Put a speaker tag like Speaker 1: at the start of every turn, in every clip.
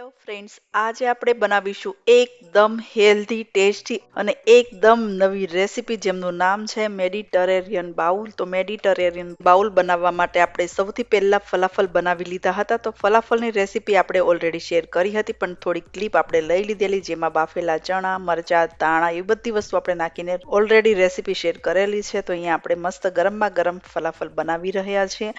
Speaker 1: Hello friends આજે આપણે બનાવીશું એકદમ હેલ્ધી ટેસ્ટી અને એકદમ નવી રેસીપી જેમનું નામ છે મેડિટરેરિયન બાઉલ તો મેડિટરેરિયન બાઉલ બનાવવા માટે આપણે સૌથી પહેલા ફલાફલ બનાવી લીધા હતા. તો ફલાફલની રેસીપી આપણે ઓલરેડી શેર કરી હતી, પણ થોડી ક્લિપ આપણે લઈ લીધેલી, જેમાં બાફેલા ચણા, મરચા તાણા એ બધી વસ્તુ આપણે નાખીને ઓલરેડી રેસીપી શેર કરેલી છે. તો અહીંયા આપણે મસ્ત ગરમમાં ગરમ ફલાફલ બનાવી રહ્યા છીએ.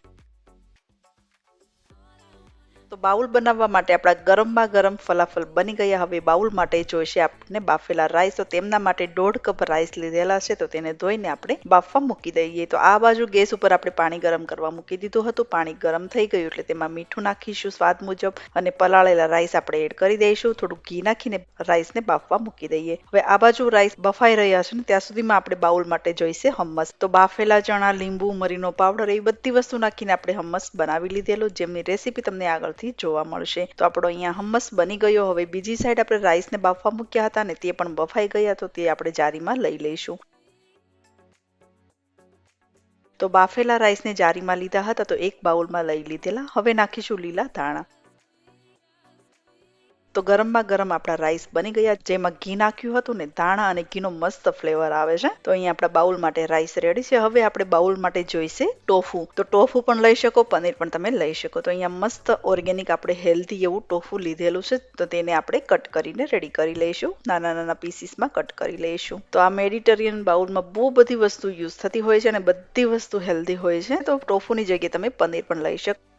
Speaker 1: તો બાઉલ બનાવવા માટે આપણા ગરમમાં ગરમ ફલાફલ બની ગયા. હવે બાઉલ માટે જોઈશે આપણે બાફેલા રાઈસ તો તેમના માટે દોઢ કપ રાઈસ લીધેલા છે. તો તેને ધોઈને આપણે બાફવા મૂકી દઈએ. તો આ બાજુ ગેસ ઉપર આપણે પાણી ગરમ કરવા મૂકી દીધું હતું. પાણી ગરમ થઈ ગયું એટલે તેમાં મીઠું નાખીશું સ્વાદ મુજબ. અને પલાળેલા રાઈસ આપણે એડ કરી દઈશું. થોડું ઘી નાખીને રાઈસને બાફવા મૂકી દઈએ. હવે આ બાજુ રાઈસ બફાઈ રહ્યા છે ને ત્યાં સુધીમાં આપણે બાઉલ માટે જોઈશે હમ્મસ તો બાફેલા ચણા, લીંબુ, મરીનો પાવડર એ બધી વસ્તુ નાખીને આપણે હમ્મસ બનાવી લીધેલું. જેમની રેસીપી તમને આગળ થી જોવા મળશે. તો આપણો અહીંયા હમ્મસ બની ગયો. હવે બીજી સાઈડ આપણે રાઈસને બાફવા મૂક્યા હતા ને તે પણ બફાઈ ગયા તો તે આપણે જારીમાં લઈ લઈશું. તો બાફેલા રાઈસને જારીમાં લીધા હતા તો એક બાઉલમાં લઈ લીધેલા. હવે નાખીશું લીલા ધાણા. તો ગરમમાં ગરમ આપણા રાઈસ બની ગયા. જેમાં ઘી નાખ્યું હતું ને ધાણા અને ઘીનો મસ્ત ફ્લેવર આવે છે. તો અહીંયા આપણા બાઉલ માટે રાઈસ રેડી છે. હવે આપણે બાઉલ માટે જોઈશે ટોફુ. તો ટોફુ પણ લઈ શકો, પનીર પણ તમે લઈ શકો. તો અહીંયા મસ્ત ઓર્ગેનિક આપણે હેલ્ધી એવું ટોફુ લીધેલું છે. તો તેને આપણે કટ કરીને રેડી કરી લઈશું. નાના નાના પીસીસમાં કટ કરી લઈશું. તો આ મેડિટેરિયન બાઉલમાં બહુ બધી વસ્તુ યુઝ થતી હોય છે અને બધી વસ્તુ હેલ્ધી હોય છે. તો ટોફુની જગ્યાએ તમે પનીર પણ લઈ શકો.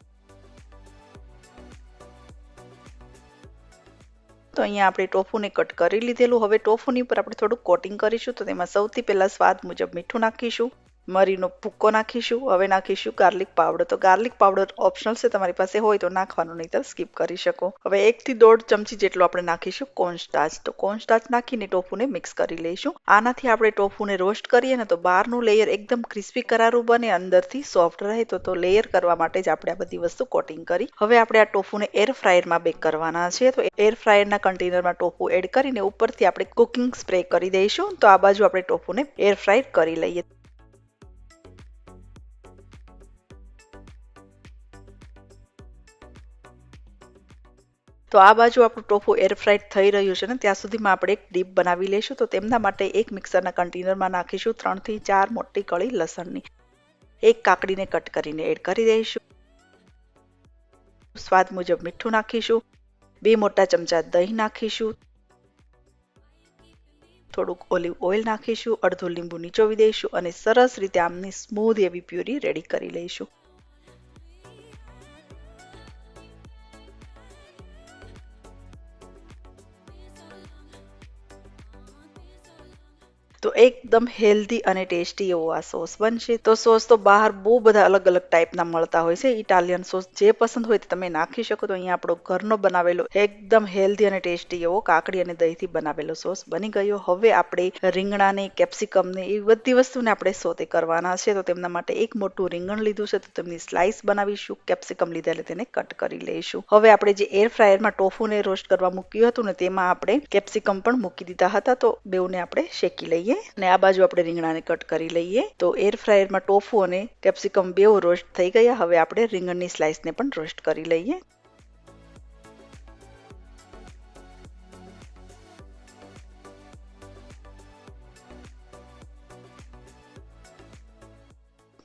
Speaker 1: તો અહીંયા આપણે ટોફુને કટ કરી લીધેલું. હવે ટોફુની ઉપર આપણે થોડું કોટિંગ કરીશું. તો તેમાં સૌથી પહેલાં સ્વાદ મુજબ મીઠું નાખીશું. મરીનો ભૂક્કો નાખીશું, હવે નાખીશું ગાર્લિક પાવડર તો ગાર્લિક પાવડર ઓપ્શનલ છે, તમારી પાસે હોય તો નાખવાનું નહીં તો સ્કીપ કરી શકો. હવે એકથી દોઢ ચમચી જેટલો આપણે નાખીશું કોન્સ્ટાચ તો કોન્સ્ટાચ નાખીને ટોફુને મિક્સ કરી લઈશું. આનાથી આપણે ટોફુને રોસ્ટ કરીએ ને તો બહારનું લેયર એકદમ ક્રિસ્પી કરારું બને, અંદરથી સોફ્ટ રહે તો તો લેયર કરવા માટે જ આપણે આ બધી વસ્તુ કોટિંગ કરી. હવે આપણે આ ટોફુને એર ફ્રાયરમાં બેક કરવાના છે. તો એર ફ્રાયરના કન્ટેનરમાં ટોફુ એડ કરીને ઉપરથી આપણે કુકિંગ સ્પ્રે કરી દઈશું. તો આ બાજુ આપણે ટોફુને એર ફ્રાય કરી લઈએ. તો આ બાજુ આપણું ટોફુ એર ફ્રાઈડ થઈ રહ્યું છે ને, ત્યાં સુધીમાં આપણે એક ડીપ બનાવી લઈશું. તો તેમના માટે એક મિક્સરના કન્ટેનરમાં નાખીશું ત્રણથી ચાર મોટી કળી લસણની. એક કાકડીને કટ કરીને એડ કરી દઈશું. સ્વાદ મુજબ મીઠું નાખીશું. બે મોટા ચમચા દહીં નાખીશું. થોડુંક ઓલિવ ઓઇલ નાખીશું. અડધું લીંબુ નીચોવી દઈશું અને સરસ રીતે આમની સ્મૂધ એવી પ્યુરી રેડી કરી લઈશું. તો એકદમ હેલ્ધી અને ટેસ્ટી એવો આ સોસ બનશે. તો સોસ તો બહાર બહુ બધા અલગ અલગ ટાઈપના મળતા હોય છે. ઇટાલિયન સોસ જે પસંદ હોય તે તમે નાખી શકો. તો અહીંયા આપણો ઘરનો બનાવેલો એકદમ હેલ્ધી અને ટેસ્ટી એવો કાકડી અને દહીંથી બનાવેલો સોસ બની ગયો. હવે આપણે રીંગણાને કેપ્સિકમને એ બધી વસ્તુને આપણે સોતે કરવાના છે. તો તેમના માટે એક મોટું રીંગણ લીધું છે. તો તેમની સ્લાઇસ બનાવીશું. કેપ્સિકમ લીધા એટલે તેને કટ કરી લઈશું. હવે આપણે જે એર ફ્રાયરમાં ટોફુને રોસ્ટ કરવા મૂક્યું હતું ને તેમાં આપણે કેપ્સિકમ પણ મૂકી દીધા હતા. તો બેઉને આપણે શેકી લઈએ. અને આ બાજુ આપણે રીંગણાને કટ કરી લઈએ. તો એર ફ્રાયરમાં ટોફુ અને કેપ્સિકમ બેવ રોસ્ટ થઈ ગયા. હવે આપણે રીંગણની સ્લાઇસને પણ રોસ્ટ કરી લઈએ.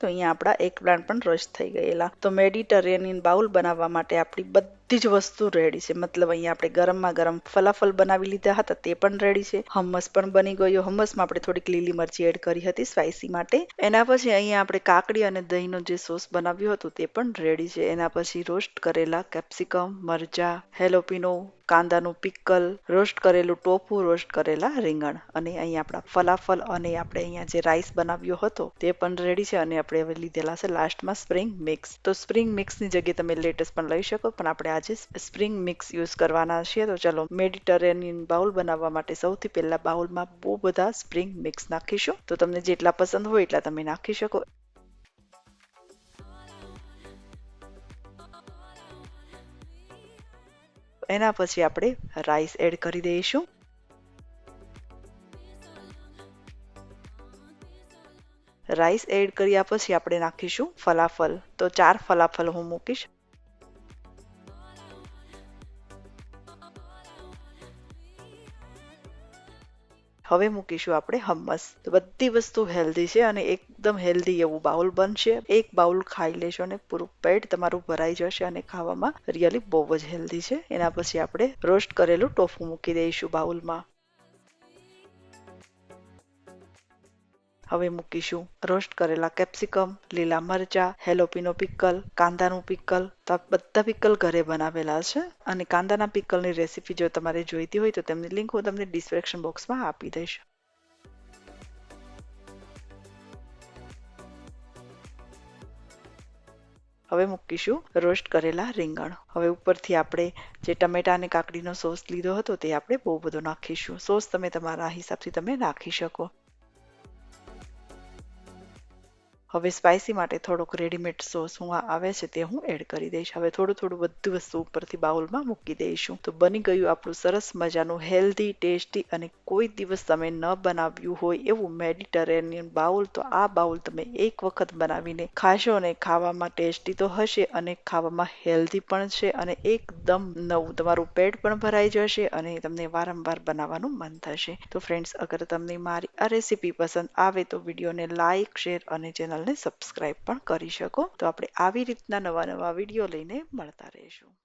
Speaker 1: તો અહીંયા આપણા એક પ્લાન્ટ પણ રોસ્ટ થઈ ગયેલા. તો મેડિટરેનિયન બાઉલ બનાવવા માટે આપણી બધી જ વસ્તુ રેડી છે. મતલબ અહીંયા આપણે ગરમમાં ગરમ ફલાફલ બનાવી લીધા હતા, તે પણ રેડી છે. હમ્મસ પણ બની ગયો. હમ્મસમાં આપણે થોડીક લીલી મરચી એડ કરી હતી સ્પાઇસી માટે. એના પછી અહીંયા આપણે કાકડી અને દહીંનો જે સોસ બનાવ્યો હતો, તે પણ રેડી છે. એના પછી રોસ્ટ કરેલા કેપ્સિકમ મરચા હેલોપીનો કાંદાનું પિકલ રોસ્ટ કરેલું ટોફુ રોસ્ટ કરેલા રીંગણ. અને અહીંયા આપણા ફલાફલ અને આપણે અહીંયા જે રાઈસ બનાવ્યો હતો, તે પણ રેડી છે અને આપણે હવે લીધેલા છે લાસ્ટમાં સ્પ્રિંગ મિક્સ તો સ્પ્રિંગ મિક્સની જગ્યાએ તમે લેટેસ્ટ પણ લઈ શકો, પણ આપણે આજે સ્પ્રિંગ મિક્સ યુઝ કરવાના છીએ. તો ચલો મેડિટરેનિયન બાઉલ બનાવવા માટે સૌથી પહેલા બાઉલમાં બહુ બધા સ્પ્રિંગ મિક્સ નાખીશું. તો તમને જેટલા પસંદ હોય એટલા તમે નાખી શકો. એના પછી આપણે રાઈસ એડ કરી દઈશું. રાઈસ એડ કર્યા પછી આપણે નાખીશું ફલાફલ. તો ચાર ફલાફલ હું મૂકીશ. હવે મૂકીશું આપણે હમ્મસ તો બધી વસ્તુ હેલ્ધી છે અને એકદમ હેલ્ધી એવું બાઉલ બનશે. એક બાઉલ ખાઈ લેશો અને પૂરું પેટ તમારું ભરાઈ જશે અને ખાવામાં રિયલી બહુ જ હેલ્ધી છે. એના પછી આપણે રોસ્ટ કરેલું ટોફુ મૂકી દઈશું બાઉલમાં. હવે મૂકીશું. રોસ્ટ કરેલા કેપ્સિકમ, લીલા મરચા, હેલોપીનો પિકલ કાંદાનું પિકલ તો આ બધા પિકલ ઘરે બનાવેલા છે. અને કાંદાના પિકલની રેસીપી જો તમારે જોઈતી હોય તો તેમની લિંક હું તમને ડિસ્ક્રિપ્શન બોક્સમાં આપી દઈશ. હવે મૂકીશું રોસ્ટ કરેલા રીંગણ. હવે ઉપરથી આપણે જે ટમેટા અને કાકડીનો સોસ લીધો હતો તે આપણે બહુ બધો નાખીશું. સોસ તમે તમારા હિસાબથી તમે નાખી શકો. હવે સ્પાઇસી માટે થોડોક રેડીમેડ સોસ હું આવે છે તે હું એડ કરી દઈશ. હવે થોડું થોડું બધું વસ્તુ ઉપરથી બાઉલમાં મૂકી દઈશું. તો બની ગયું આપણું સરસ મજાનું હેલ્ધી ટેસ્ટી અને કોઈ દિવસ તમે ન બનાવ્યું હોય એવું મેડિટરેનિયન બાઉલ, તો આ બાઉલ તમે એક વખત બનાવીને ખાશો અને ખાવામાં ટેસ્ટી તો હશે અને ખાવામાં હેલ્ધી પણ છે અને એકદમ નવું તમારું પેટ પણ ભરાઈ જશે અને તમને વારંવાર બનાવવાનું મન થશે. તો ફ્રેન્ડ્સ અગર તમને મારી આ રેસીપી પસંદ આવે તો વિડીયોને લાઇક શેર અને ચેનલ ચેનલને સબસ્ક્રાઇબ પણ કરી શકો. તો આપણે આવી રીતના નવા નવા વીડિયો લઈને મળતા રહીશું.